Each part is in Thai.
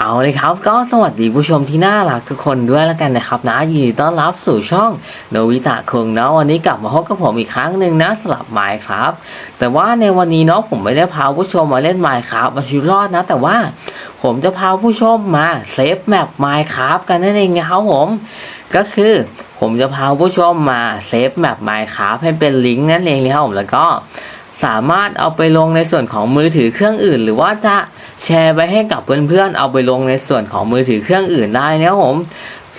เอาเลยครับก็สวัสดีผู้ชมที่น่ารักทุกคนด้วยแล้วกันนะครับนะยินดีต้อนรับสู่ช่องโนวิตะคุงเนาะวันนี้กลับมาพบกับผมอีกครั้งหนึ่งนะสลับไมค์ครับ แต่ว่าในวันนี้เนาะผมไม่ได้พาผู้ชมมาเล่นไมค์ครับมาชีวิตรอดนะ แต่ว่าผมจะพาผู้ชมมาเซฟแมปไมค์ครับกันนั่นเองนะครับผมก็คือผมจะพาผู้ชมมาเซฟแมปไมค์ครับให้เป็นลิงก์นั่นเองเลยครับผมแล้วก็ สามารถเอาไปลงในส่วนของมือถือเครื่องอื่น หรือว่าจะแชร์ไปให้กับเพื่อนๆ เอาไปลงในส่วนของมือถือเครื่องอื่นได้นะครับผม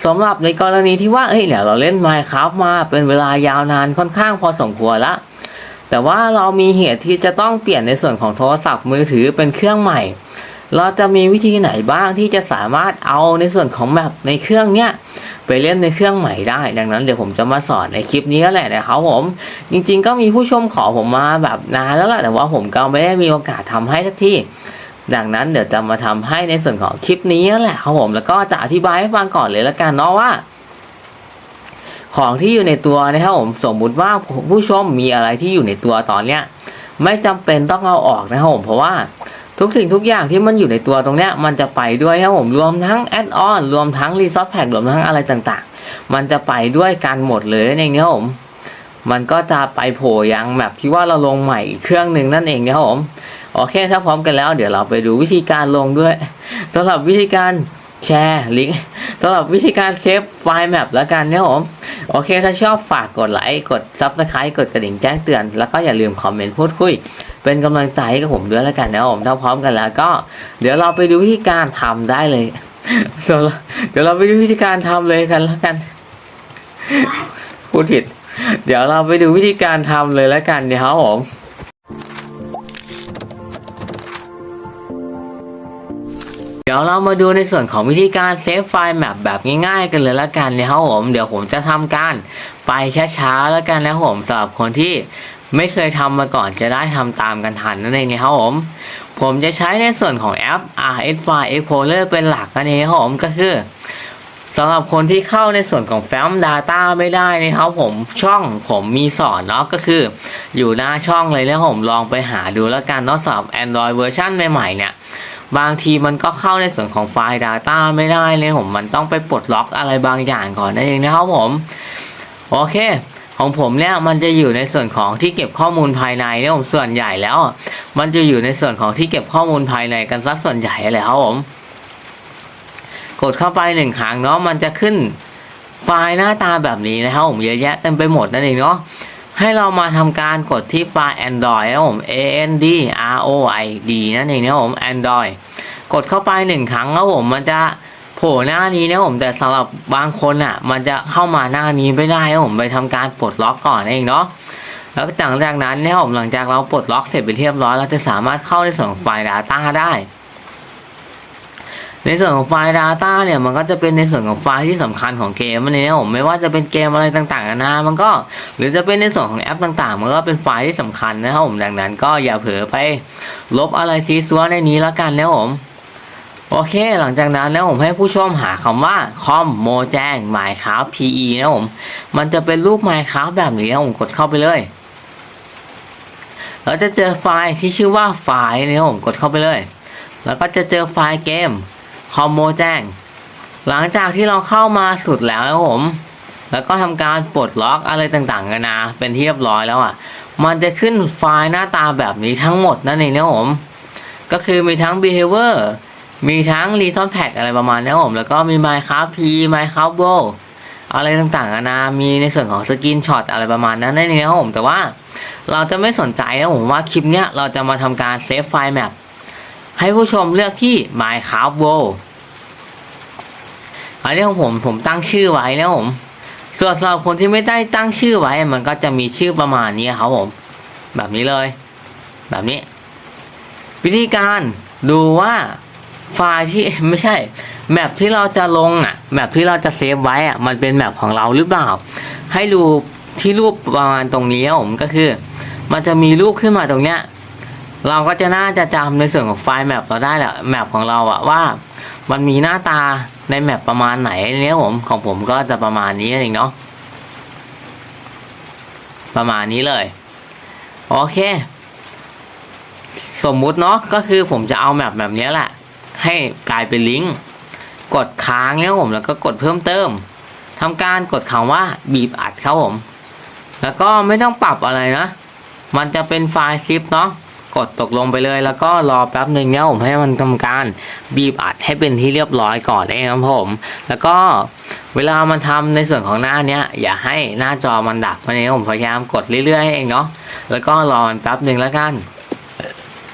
สำหรับในกรณีที่ว่าเฮ้ยเดี๋ยวเราเล่น Minecraft มาเป็นเวลายาวนานค่อนข้างพอสมควรละแต่ว่าเรามีเหตุที่จะต้องเปลี่ยนในส่วนของโทรศัพท์มือถือเป็นเครื่องใหม่ เราจะมีวิธีไหนบ้างที่จะสามารถเอาในส่วนของแมปในเครื่องเนี้ยไปเล่นในเครื่องใหม่ได้ ดังนั้นเดี๋ยวผมจะมาสอนในคลิปนี้แหละนะครับผม จริง ๆ ก็มีผู้ชมขอผมมาแบบนานแล้วแหละแต่ว่าผมก็ไม่ได้มีโอกาสทำให้สักทีดังนั้นเดี๋ยวจะมาทำให้ในส่วนของคลิปนี้แหละครับผมแล้วก็จะอธิบายให้ฟังก่อนเลยละกันเนาะว่า ของที่อยู่ในตัวนะครับผมสมมุติว่าผู้ชมมีอะไรที่อยู่ในตัวตอนเนี้ยไม่จำเป็นต้องเอาออกนะครับผมเพราะว่า ทุกสิ่งทุกอย่างที่มันอยู่ในตัวตรงเนี้ยมันจะไปด้วยครับผมรวมทั้งแอดออนรวมทั้งรีซอสแพครวมทั้งอะไรต่างๆ มันจะไปด้วยกันหมดเลยนั่นเองนะครับผมมันก็จะไปโผล่ยังแบบที่ว่าเราลงใหม่เครื่องหนึ่งนั่นเองนะครับผมโอเคถ้าพร้อมกันแล้ว เดี๋ยวเราไปดูวิธีการลงด้วยสำหรับวิธีการ แชร์ลิงก์สำหรับวิธีการเซฟไฟล์แมปแล้วกันนะครับผม โอเคถ้าชอบฝากกดไลค์กดซับสไครต์กดกระดิ่งแจ้งเตือน แล้วก็อย่าลืมคอมเมนต์พูดคุย เป็นกำลังใจให้กับผมด้วยแล้วกันนะครับผมถ้าพร้อมกันแล้วก็ เดี๋ยวเราไปดูวิธีการทำได้เลยเดี๋ยวเราเดี๋ยวเราไปดูวิธีการทำเลยกันแล้วกัน พูดผิด เดี๋ยวเราไปดูวิธีการทำเลยแล้วกันเดี๋ยวครับผม เดี๋ยวเรามาดูในส่วนของวิธีการเซฟไฟล์แมปแบบง่ายๆ กันเลยล้วกันนะครับผม เดี๋ยวผมจะทำการไปช้าๆแล้วกันนะครับผมสำหรับคนที่ไม่เคยทำมาก่อนจะได้ทำตามกันทันนั่นเองนะครับผม ผมจะใช้ในส่วนของแอป RS File Explorer เป็นหลักนั่นเองครับผมก็คือสำหรับคนที่เข้าในส่วนของ Fam Data ไม่ได้นะครับผมช่องผมมีสอนเนาะก็คือ อยู่หน้าช่องเลยแล้วผมลองไปหาดูแล้วกันเนาะสำหรับ Android เวอร์ชันใหม่ๆเนี่ย บางทีมันก็เข้าในส่วนของไฟล์ Data ไม่ได้เลยผมมันต้องไปปลดล็อกอะไรบางอย่างก่อนนั่นเองนะครับผมโอเคของผมเนี่ยมันจะอยู่ในส่วนของที่เก็บข้อมูลภายในเนี่ยผมส่วนใหญ่แล้ว มันจะอยู่ในส่วนของที่เก็บข้อมูลภายในกันสักส่วนใหญ่เลยครับผมกดเข้าไปหนึ่งครั้งเนาะมันจะขึ้นไฟล์หน้าตาแบบนี้นะครับผมเยอะแยะเต็มไปหมดนั่นเองเนาะ ให้เรามาทำการกดที่ไฟล์ Android นะครับผม A N D R O I D นั่นเองนะผม Android กดเข้าไปหนึ่งครั้งแล้วผมมันจะโผล่หน้านี้นะผมแต่สำหรับบางคนอะ มันจะเข้ามาหน้านี้ไม่ได้นะผมไปทำการปลดล็อกก่อนเองเนาะแล้วหลังจากนั้นเนี่ยผมหลังจากเราปลดล็อกเสร็จไปเรียบร้อย เราจะสามารถเข้าในส่วนของไฟล์ Data ได้ ในส่วนของไฟล์ Data เนี่ยมันก็จะเป็นในส่วนของไฟล์ที่สำคัญของเกมมันเนี่ยผมไม่ว่าจะเป็นเกมอะไรต่างๆนานามันก็หรือจะเป็นในส่วนของแอปต่างๆ มันก็เป็นไฟล์ที่สำคัญนะครับผมดังนั้น ก็อย่าเผลอไปลบอะไรซีซัวในนี้แล้วกันนะผมโอเค หลังจากนั้นแล้วผมให้ผู้ชมหาคำว่า com mojang minecraft pe นะผม มันจะเป็นรูป minecraft แบบนี้นะผมกดเข้าไปเลย เราจะเจอไฟล์ที่ชื่อว่าไฟล์นะผมกดเข้าไปเลย แล้วก็จะเจอไฟล์เกม com mojang หลังจากที่เราเข้ามาสุดแล้วนะครับผม แล้วก็ทำการปลดล็อกอะไรต่างๆกันนาเป็นที่เรียบร้อยแล้วอะ มันจะขึ้นไฟล์หน้าตาแบบนี้ทั้งหมดนั่นเองนะผม ก็คือมีทั้ง behavior มีทั้ง resource pack อะไรประมาณนี้ผม แล้วก็มี minecraft p minecraft world อะไรต่างๆนานามีในส่วนของสกินช็อตอะไรประมาณนั้นนั่นเองครับผม แต่ว่าเราจะไม่สนใจนะผมว่าคลิปเนี้ยเราจะมาทำการเซฟไฟล์แมป ให้ผู้ชมเลือกที่ minecraft world อันนี้ของผมผมตั้งชื่อไว้นะผมส่วนสำหรับคนที่ไม่ได้ตั้งชื่อไว้ มันก็จะมีชื่อประมาณนี้ครับผม แบบนี้เลย แบบนี้ วิธีการดูว่าไฟล์ที่ไม่ใช่ แมปที่เราจะลงอะแมปที่เราจะเซฟไว้อะมันเป็นแมปของเราหรือเปล่า ให้ดูที่รูปประมาณตรงนี้ครับผมก็คือ มันจะมีรูปขึ้นมาตรงเนี้ย เราก็จะน่าจะจำในส่วนของไฟล์แมปเราได้แหละแมปของเราอะว่า มันมีหน้าตาในแมปประมาณไหนเนี่ยผมของผมก็จะประมาณนี้เองเนาะประมาณนี้เลย โอเค สมมุติเนาะก็คือผมจะเอาแมปแบบนี้แหละ ให้กลายเป็นลิงก์กดค้างแล้วผมแล้วก็กดเพิ่มเติมทำการกดคำว่าบีบอัดครับผม แล้วก็ไม่ต้องปรับอะไรนะ มันจะเป็นไฟล์ซิปเนาะ กดตกลงไปเลย แล้วก็รอแป๊บหนึ่งเนี่ยผมให้มันทำการบีบอัดให้เป็นที่เรียบร้อยก่อนเองครับผม แล้วก็เวลามันทำในส่วนของหน้าเนี้ยอย่าให้หน้าจอมันดับมันเองผมพยายามกดเรื่อยๆเองเนาะแล้วก็รอมันแป๊บหนึ่งแล้วกัน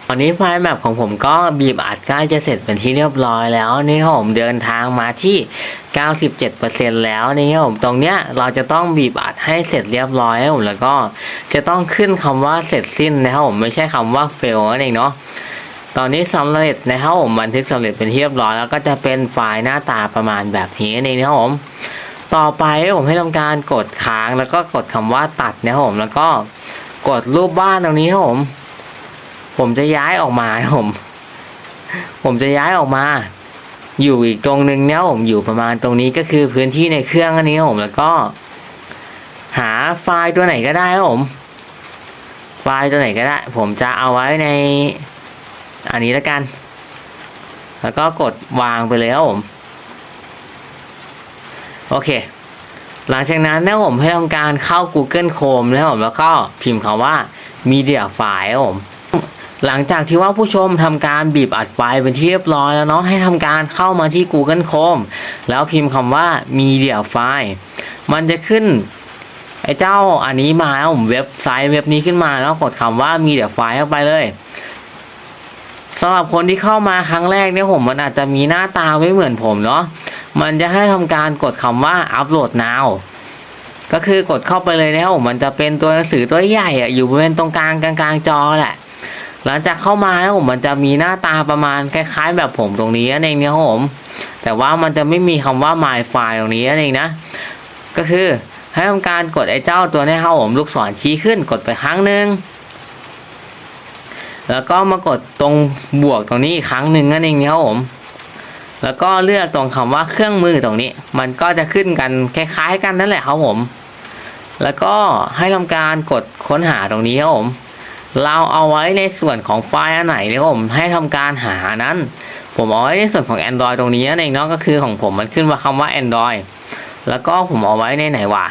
ตอนนี้ไฟล์แมปของผมก็บีบอัดใกล้จะเสร็จเป็นที่เรียบร้อยแล้วนี่ครับผมเดินทางมาที่ 97%แล้วนี่ครับผมตรงเนี้ยเราจะต้องบีบอัดให้เสร็จเรียบร้อยครับผมแล้วก็จะต้องขึ้นคำว่าเสร็จสิ้นนะครับผมไม่ใช่คำว่า fail นั่นเองเนาะตอนนี้สำเร็จนะครับผมบันทึกสำเร็จเป็นที่เรียบร้อยแล้วก็จะเป็นไฟล์หน้าตาประมาณแบบนี้นั่นะครับผมต่อไปผมให้ทำการกดค้างแล้วก็กดคำว่าตัดนะครับผมแล้วก็กดรูปบ้านตรงนี้ครับผม ผมจะย้ายออกมาผม ผมจะย้ายออกมา อยู่อีกตรงหนึ่งเนี่ยผมอยู่ประมาณตรงนี้ก็คือพื้นที่ในเครื่องอันนี้ผมแล้วก็ หาไฟล์ตัวไหนก็ได้ครับผม ไฟล์ตัวไหนก็ได้ ผมจะเอาไว้ใน อันนี้แล้วกัน แล้วก็กดวางไปเลยครับผม โอเค หลังจากนั้นนะผมให้ทำการเข้า Google Chrome แล้วผมแล้วก็พิมพ์คำว่า Media File ครับผม หลังจากที่ว่าผู้ชมทำการบีบอัดไฟล์เป็นที่เรียบร้อยแล้วเนาะให้ทำการเข้ามาที่ Google Chrome แล้วพิมพ์คำว่า Media File มันจะขึ้นไอ้เจ้าอันนี้มาแล้วผมเว็บไซต์เว็บนี้ขึ้นมาแล้วกดคำว่า Media File เข้าไปเลยสำหรับคนที่เข้ามาครั้งแรกเนี่ยผมมันอาจจะมีหน้าตาไม่เหมือนผมเนาะมันจะให้ทำการกดคำว่า upload now ก็คือกดเข้าไปเลยนะครับผมมันจะเป็นตัวหนังสือตัวใหญ่อะอยู่บริเวณตรงกลางกลางกลางจอแหละ หลังจากเข้ามาแล้วผมมันจะมีหน้าตาประมาณคล้ายๆ แบบผมตรงนี้นั่นเองนะครับผม แต่ว่ามันจะไม่มีคำว่า my file ตรงนี้นั่นเองนะ ก็คือให้ทำการกดไอ้เจ้าตัวนี้ครับผมลูกศรชี้ขึ้นกดไปครั้งหนึ่งแล้วก็มากดตรงบวกตรงนี้อีกครั้งหนึ่งนั่นเองนะครับผม แล้วก็เลือกตรงคำว่าเครื่องมือตรงนี้ มันก็จะขึ้นกันคล้ายๆ กันนั่นแหละครับผม แล้วก็ให้ทำการกดค้นหาตรงนี้ครับผม เราเอาไว้ในส่วนของไฟล์อันไหนเนี่ยผมให้ทำการหานั้น ผมเอาไว้ในส่วนของ Android ตรงนี้นั่นเองเนาะก็คือของผมมันขึ้นมาคำว่า Android แล้วก็ผมเอาไว้ในไหนวะ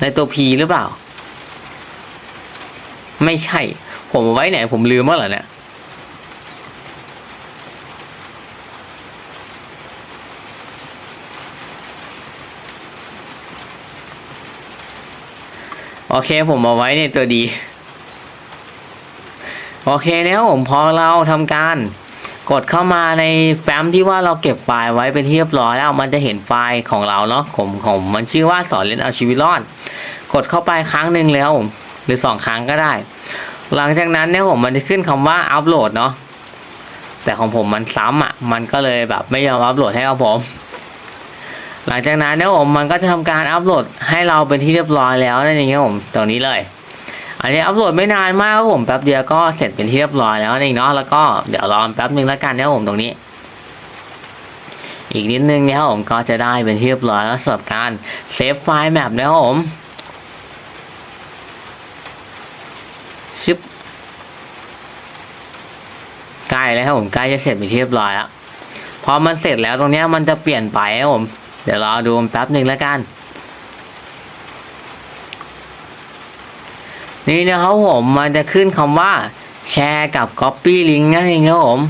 ในตัว P หรือเปล่า ไม่ใช่ ผมเอาไว้ไหนผมลืมว่าเหรอเนี่ย โอเคผมเอาไว้ในตัวดี โอเคแล้วผมพอเราทำการกดเข้ามาในแฟ้มที่ว่าเราเก็บไฟล์ไว้เป็นที่เรียบร้อยแล้วมันจะเห็นไฟล์ของเราเนาะผมของมันชื่อว่าสอนเล่นเอาชีวิตรอด กดเข้าไปครั้งหนึ่งแล้วหรือสองครั้งก็ได้ หลังจากนั้นเนี่ยผมมันจะขึ้นคำว่าอัปโหลดเนาะแต่ของผมมันซ้ำอะมันก็เลยแบบไม่ยอมอัปโหลดให้กับผม หลังจากนั้นเนี่ยผมมันก็จะทำการอัปโหลดให้เราเป็นที่เรียบร้อยแล้วนั่นเองครับผมตรงนี้เลย อันนี้อัปโหลดไม่นานมากครับผมแป๊บเดียวก็เสร็จเป็นที่เรียบร้อยแล้วนั่นเองเนาะแล้วก็เดี๋ยวรอแป๊บนึงแล้วกันนะครับผมตรงนี้ อีกนิดนึงเนี่ยครับผมก็จะได้เป็นที่เรียบร้อยแล้วสำหรับการเซฟไฟล์แมปนะครับผมชึบใกล้แล้วครับผมใกล้จะเสร็จเป็นที่เรียบร้อยแล้วพอมันเสร็จแล้วตรงเนี้ยมันจะเปลี่ยนไปครับผม เดี๋ยวรอดูแป๊บหนึ่งแล้วกัน นี่นะครับผมมันจะขึ้นคำว่าแชร์กับ Copy Link นั่นเองครับผม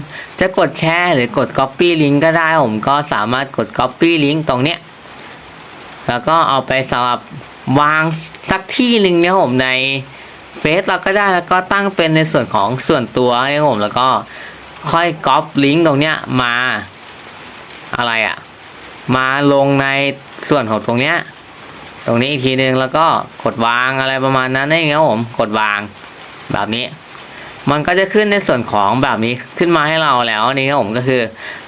จะกดแชร์หรือกด Copy Link ก็ได้ผมก็สามารถกด Copy Link ตรงเนี้ย แล้วก็เอาไปสำหรับวางสักที่หนึ่งเนี่ยผมในเฟซเราก็ได้แล้วก็ตั้งเป็นในส่วนของส่วนตัวเนี่ยผมแล้วก็ค่อยก๊อปลิงก์ตรงเนี้ยมาอะไรอะ มาลงในส่วนของตรงเนี้ย ตรงนี้อีกทีหนึ่งแล้วก็กดวางอะไรประมาณนั้นเองครับผมกดวางแบบนี้ มันก็จะขึ้นในส่วนของแบบนี้ขึ้นมาให้เราแล้วนี่ครับผมก็คือ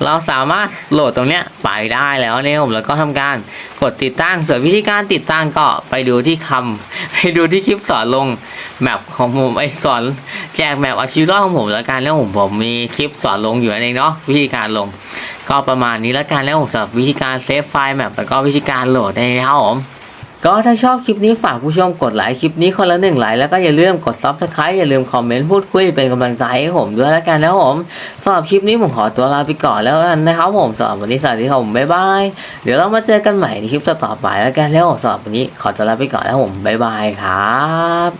เราสามารถโหลดตรงเนี้ยไปได้แล้วนี่ครับผมแล้วก็ทำการกดติดตั้งส่วนวิธีการติดตั้งก็ไปดูที่คำไปดูที่คลิปสอนลงแมปของผมไอสอนแจกแมปอาชีพรอดของผมแล้วกันแล้วผมผมมีคลิปสอนลงอยู่นั่นเองเนาะวิธีการลง ก็ประมาณนี้แล้วกันแล้วผมสำหรับวิธีการเซฟไฟล์แมปแล้วก็วิธีการโหลดนะครับผมก็ถ้าชอบคลิปนี้ฝากผู้ชมกดไลค์คลิปนี้คนละหนึ่งไลค์แล้วก็อย่าลืมกด subscribe อย่าลืมคอมเมนต์พูดคุยเป็นกำลังใจให้ผมด้วยแล้วกันนะครับผมสำหรับคลิปนี้ผมขอตัวลาไปก่อนแล้วกันนะครับผมสำหรับวันนี้สวัสดีครับผมบ๊ายบายเดี๋ยวเรามาเจอกันใหม่ในคลิปต่อไปแล้วกันแล้วผมสำหรับวันนี้ขอตัวลาไปก่อนแล้วผมบ๊ายบายครับ